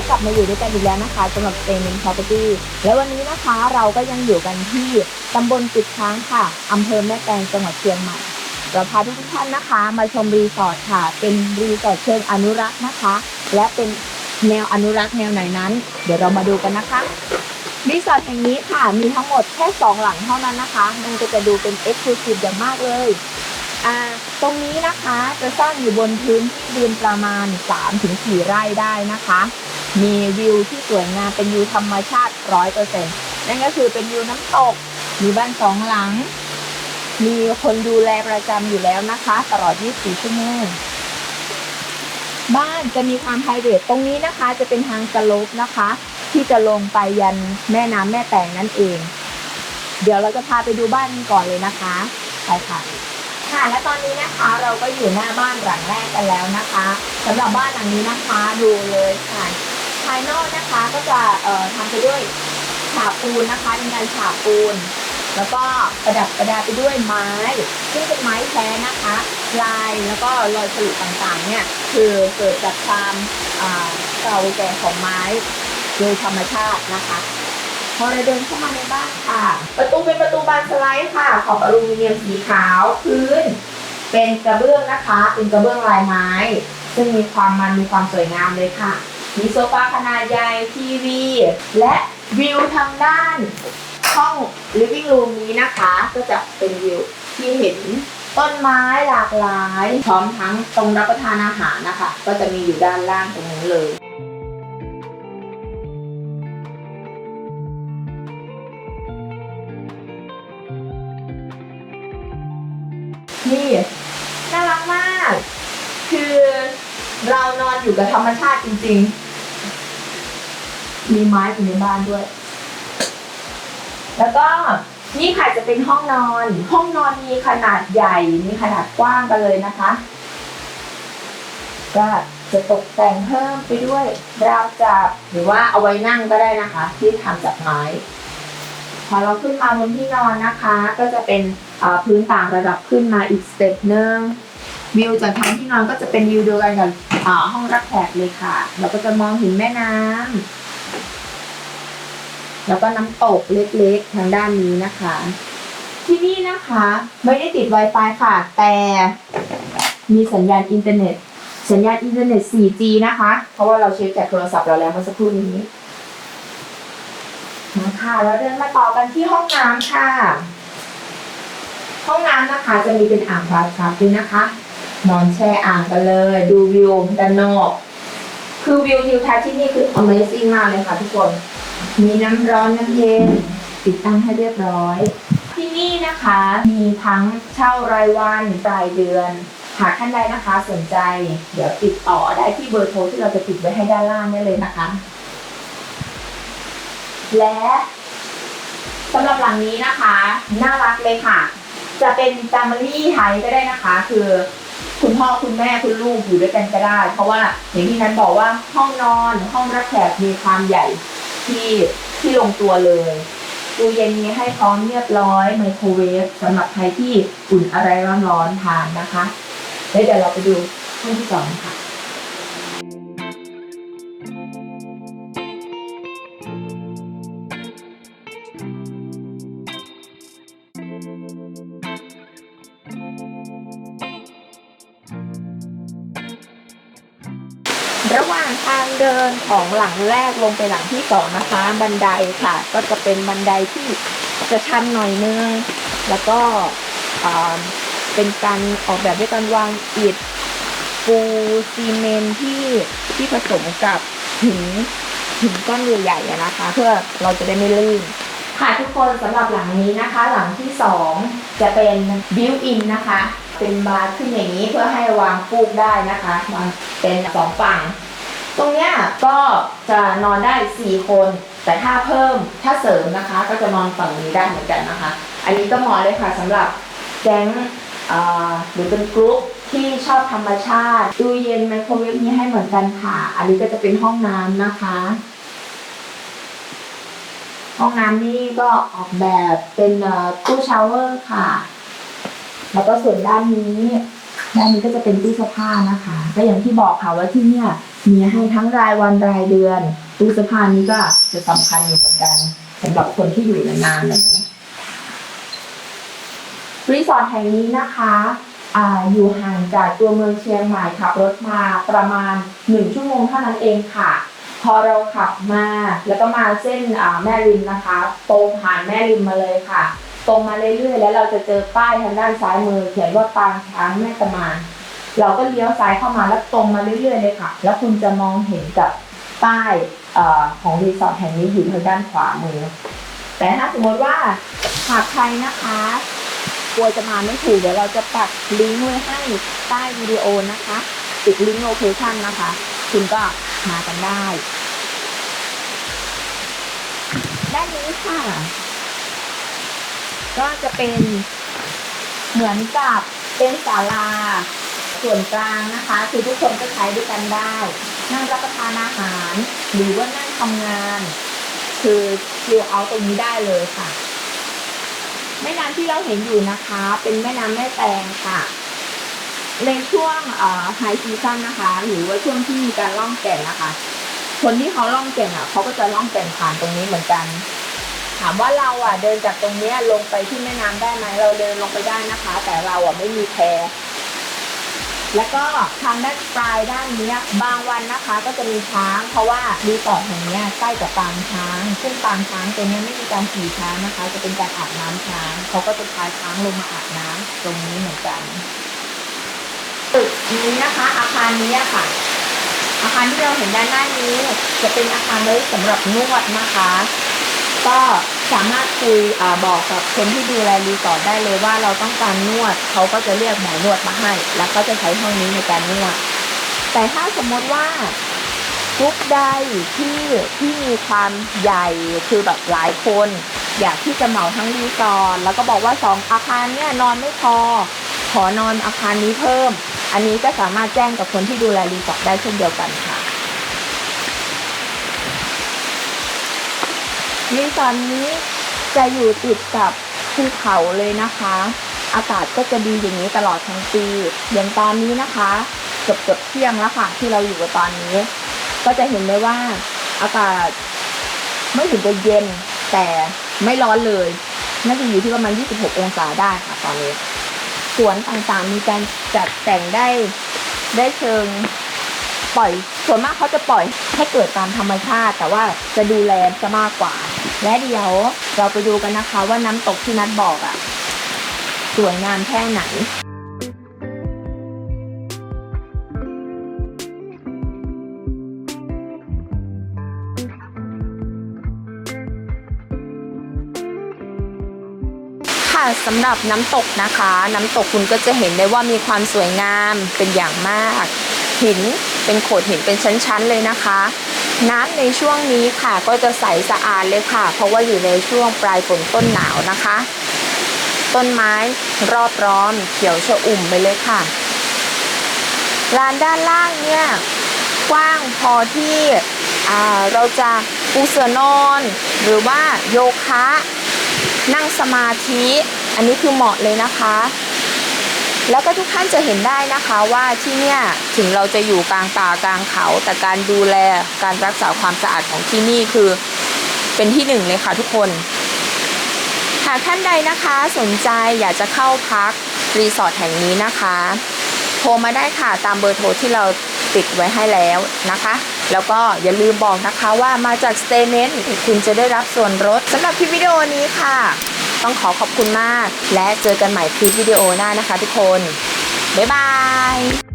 กคนและกลับมาอยู่ด้วยกันอีกแล้วนะคะสำหรับ s t a y i n Property และวันนี้นะคะเราก็ยังอยู่กันที่ตำบลปิดช้างค่ะอำเภอแม่แตงจังหวัดเชียงใหม่เราพาทุกท่านนะคะ มาชมรีสอร์ทค่ะ เป็นรีสอร์ทเชิงอนุรักษ์นะคะ และเป็นแนวอนุรักษ์แนวไหนนั้น เดี๋ยวเรามาดูกันนะคะรีสอร์ทแห่งนี้ค่ะมีทั้งหมดแค่สองหลังเท่านั้นนะคะ มันก็จะดูเป็นเอ็กซ์คลูซีฟอย่างมากเลยอ่าตรงนี้นะคะจะสร้างอยู่บนพื้นที่ดินประมาณ 3-4 ไร่ได้นะคะ มีวิวที่สวยงามเป็นวิวธรรมชาติ100%นั่นก็คือเป็นวิวน้ำตก มีบ้านสองหลัง มีคนดูแลประจำอยู่แล้วนะคะ ตลอด 24 ชั่วโมง บ้านจะมีความไฮเดรตตรงนี้นะคะ จะเป็นทางสโลปนะคะ ที่จะลงไปยันแม่น้ำแม่แตงนั่นเอง เดี๋ยวเราจะพาไปดูบ้านก่อนเลยนะคะไปค่ะค่ะและตอนนี้นะคะเราก็อยู่หน้าบ้านหลังแรกกันแล้วนะคะสำหรับบ้านหลังนี้นะคะดูเลยค่ะ ภายนอกนะคะก็จะเอ่อทำไปด้วยฉาบปูนนะคะเป็นการฉาบปูน แล้วก็ประดับประดาไปด้วยไม้ ซึ่งเป็นไม้แท้นะคะ ลายแล้วก็รอยฉลุต่างๆเนี่ยคือเกิดจากความเก่าแก่ของไม้โดยธรรมชาตินะคะพอเราเดินเข้ามาในบ้านค่ะ ประตูเป็นประตูบานสไลด์ค่ะ ขอบอลูมิเนียมสีขาวพื้น เป็นกระเบื้องนะคะ เป็นกระเบื้องลายไม้ ซึ่งมีความมันมีความสวยงามเลยค่ะ มีโซฟาขนาดใหญ่ทีวี และวิวทางด้านห้อง living room นี้นะคะ ก็จะเป็นวิวที่เห็นต้นไม้หลากหลาย พร้อมทั้งตรงรับประทานอาหารนะคะ ก็จะมีอยู่ด้านล่างตรงนี้เลยนี่น่ารักมาก คือเรานอนอยู่กับธรรมชาติจริง ๆ มีไม้อยู่ในบ้านด้วย แล้วก็นี่ค่ะจะเป็นห้องนอน ห้องนอนมีขนาดใหญ่ มีขนาดกว้างกันเลยนะคะ ก็จะตกแต่งเพิ่มไปด้วยราวจับหรือว่าเอาไว้นั่งก็ได้นะคะ ที่ทำจากไม้ พอเราขึ้นมาบนที่นอนนะคะ ก็จะเป็นพื้นต่างระดับขึ้นมาอีกสเต็ปหนึ่งวิวจากทางที่นอนก็จะเป็นวิวเดียวกันกับห้องรับแขกเลยค่ะ เราก็จะมองเห็นแม่น้ำ แล้วก็น้ำตกเล็กๆ ทางด้านนี้นะคะ ที่นี่นะคะไม่ได้ติด Wi-Fi ค่ะ แต่มีสัญญาณอินเทอร์เน็ต สัญญาณอินเทอร์เน็ต 4G นะคะ เพราะว่าเราเช็คจากโทรศัพท์เราแล้วเมื่อสักครู่นี้มาค่ะแล้วเดินมาต่อกันที่ห้องน้ำค่ะ ห้องน้ำนะคะจะมีเป็นอ่างบาร์ทับด้วยนะคะ นอนแช่อ่างกันเลย ดูวิวด้านนอก คือวิวทิวทัศน์ที่นี่คือ Amazing มากเลยค่ะทุกคน มีน้ำร้อนน้ำเย็น ติดตั้งให้เรียบร้อย ที่นี่นะคะมีทั้งเช่ารายวันรายเดือน หากท่านใดนะคะสนใจ เดี๋ยวติดต่อได้ที่เบอร์โทรที่เราจะติดไว้ให้ด้านล่างได้เลยนะคะ และสำหรับหลังนี้นะคะ น่ารักเลยค่ะ จะเป็น Family ไทยก็ได้นะคะ คือคุณพ่อคุณแม่คุณลูกอยู่ด้วยกันก็ได้ เพราะว่าอย่างที่นั้นบอกว่าห้องนอนห้องรับแขกมีความใหญ่ ที่ที่ลงตัวเลยตู้เย็นมีให้พร้อมเรียบร้อยไมโครเวฟสำหรับใครที่อุ่นอะไรร้อนๆทานนะคะแล้วเดี๋ยวเราไปดูห้องที่สองค่ะ ระหว่างทางเดินของหลังแรกลงไปหลังที่สองนะคะ บันไดค่ะ ก็จะเป็นบันไดที่จะชันหน่อยนึงแล้วก็อ่าเป็นการออกแบบด้วยการวางอิฐปูซีเมนที่ที่ผสมกับหินหินก้อนใหญ่ๆนะคะ เพื่อเราจะได้ไม่ลื่นค่ะทุกคนสำหรับหลังนี้นะคะ หลังที่สองจะเป็นบิวอินนะคะ เป็นบาร์ขึ้นอย่างนี้เพื่อให้วางฟูกได้นะคะวาง เป็นสองฝั่ง ตรงเนี้ยก็จะนอนได้ 4 คน แต่ถ้าเพิ่มถ้าเสริมนะคะ ก็จะนอนฝั่งนี้ได้เหมือนกันนะคะ อันนี้ก็เหมาะเลยค่ะสำหรับแก๊งหรือเป็นกรุ๊ปที่ชอบธรรมชาติตู้เย็นไมโครเวฟนี้ให้เหมือนกันค่ะ อันนี้ก็จะเป็นห้องน้ำนะคะ ห้องน้ำนี่ก็ออกแบบเป็นตู้ชาวเวอร์ค่ะ แล้วก็ส่วนด้านนี้ ด้านนี้ก็จะเป็นตู้เสื้อผ้านะคะ ก็อย่างที่บอกค่ะว่าที่เนี่ยมีให้ทั้งรายวันรายเดือน ตู้เสื้อผ้านี้ก็จะสำคัญอยู่เหมือนกันสำหรับคนที่อยู่นานๆเลยรีสอร์ทแห่งนี้นะคะออยู่ห่างจากตัวเมืองเชียงใหม่ขับรถมาประมาณหนึ่งชั่วโมงเท่านั้นเองค่ะ พอเราขับมาแล้วก็มาเส้นแม่ริมนะคะตรงผ่านแม่ริมมาเลยค่ะ ตรงมาเรื่อยๆ แล้วเราจะเจอป้ายทางด้านซ้ายมือ เขียนว่าปางช้างแม่ตะมานเราก็เลี้ยวซ้ายเข้ามาแล้วตรงมาเรื่อยๆเลยค่ะ แล้วคุณจะมองเห็นกับป้ายอของรีสอร์ทแห่งนี้อยู่ทางด้านขวามือ แต่ถ้าสมมติว่าหากใครนะคะกลัวจะมาไม่ถูกเดี๋ยวเราจะปักลิงก์ไว้ให้ใต้วิดีโอนะคะติดลิงก์โลเคชั่นนะคะ คุณก็มากันได้ ได้นี้ค่ะ ก็จะเป็นเหมือนกับเป็นศาลาส่วนกลางนะคะ คือทุกคนก็ใช้ด้วยกันได้ นั่งรับประทานอาหาร หรือว่านั่งทำงาน คือคิวเอาตรงนี้ได้เลยค่ะแม่น้ำที่เราเห็นอยู่นะคะ เป็นแม่น้ำแม่แตงค่ะ ในช่วงไฮซีซั่นนะคะ หรือว่าช่วงที่มีการล่องแก่งนะคะ คนที่เขาล่องแก่งอะเขาก็จะล่องแก่งผ่านตรงนี้เหมือนกัน ถามว่าเราอะเดินจากตรงเนี้ยลงไปที่แม่น้ำได้ไหมเราเดินลงไปได้นะคะ แต่เราอะไม่มีแพแล้วก็ทางด้านปลายด้านเนี้ยบางวันนะคะ ก็จะมีช้าง เพราะว่ารีสอร์ทแห่งเนี้ยใกล้กับปางช้าง ซึ่งปางช้างตัวเนี้ยไม่มีการขี่ช้างนะคะ จะเป็นการอาบน้ำช้างเขาก็จะพาช้างลงมาอาบน้ำตรงนี้เหมือนกันตึกนี้นะคะ อาคารนี้ค่ะ อาคารที่เราเห็นด้านหน้านี้ จะเป็นอาคารไว้สำหรับนวดนะคะ ก็สามารถคุยอบอกกับคนที่ดูแลรีสอร์ทได้เลยว่าเราต้องการนวดเขาก็จะเรียกหมอนวดมาให้ แล้วก็จะใช้ห้องนี้ในการนวด แต่ถ้าสมมติว่ากรุ๊ปใดที่ที่มีความใหญ่คือแบบหลายคน อยากที่จะเหมาทั้งรีสอร์ทแล้วก็บอกว่าสองอาคารเนี่ยนอนไม่พอ ขอนอนอาคารนี้เพิ่ม อันนี้ก็สามารถแจ้งกับคนที่ดูแลรีสอร์ทได้เช่นเดียวกันค่ะ รีสอร์ทนี้จะอยู่ติดกับภูเขาเลยนะคะ อากาศก็จะดีอย่างนี้ตลอดทั้งปีอย่างตอนนี้นะคะเกือบเกือบเที่ยงแล้วค่ะที่เราอยู่กับตอนนี้ ก็จะเห็นได้ว่าอากาศไม่ถึงจะเย็นแต่ไม่ร้อนเลยน่าจะอยู่ที่ประมาณ 26 องศาได้ค่ะตอนนี้ สวนต่างๆมีการจัดแต่งได้ได้เชิง ปล่อย ส่วนมากเขาจะปล่อยให้เกิดตามธรรมชาติ แต่ว่าจะดูแลจะมากกว่า และเดี๋ยวเราไปดูกันนะคะว่าน้ำตกที่นัดบอกอะ่ะสวยงามแค่ไหนค่ะสำหรับน้ำตกนะคะ น้ำตกคุณก็จะเห็นได้ว่ามีความสวยงามเป็นอย่างมาก หิน เป็นโขดหินเป็นชั้นๆเลยนะคะ น้ำในช่วงนี้ค่ะก็จะใสสะอาดเลยค่ะ เพราะว่าอยู่ในช่วงปลายฝนต้นหนาวนะคะ ต้นไม้รอบร้อมเขียวชอุ่มไปเลยค่ะลานด้านล่างเนี่ยกว้างพอที่เราจะปูเสือนอน หรือว่าโยคะ นั่งสมาธิ อันนี้คือเหมาะเลยนะคะ แล้วก็ทุกท่านจะเห็นได้นะคะว่าที่เนี่ยถึงเราจะอยู่กลางป่ากลางเขา แต่การดูแลการรักษาความสะอาดของที่นี่คือเป็นที่หนึ่งเลยค่ะทุกคนหากท่านใดนะคะสนใจอยากจะเข้าพักรีสอร์ทแห่งนี้นะคะ โทรมาได้ค่ะตามเบอร์โทรที่เราติดไว้ให้แล้วนะคะ แล้วก็อย่าลืมบอกนะคะว่ามาจาก s t a y m e n t คุณจะได้รับส่วนลดสำหรับคลิปวิดีโอนี้ค่ะ ต้องขอขอบคุณมาก และเจอกันใหม่คลิปวิดีโอหน้านะคะทุกคน บ๊ายบาย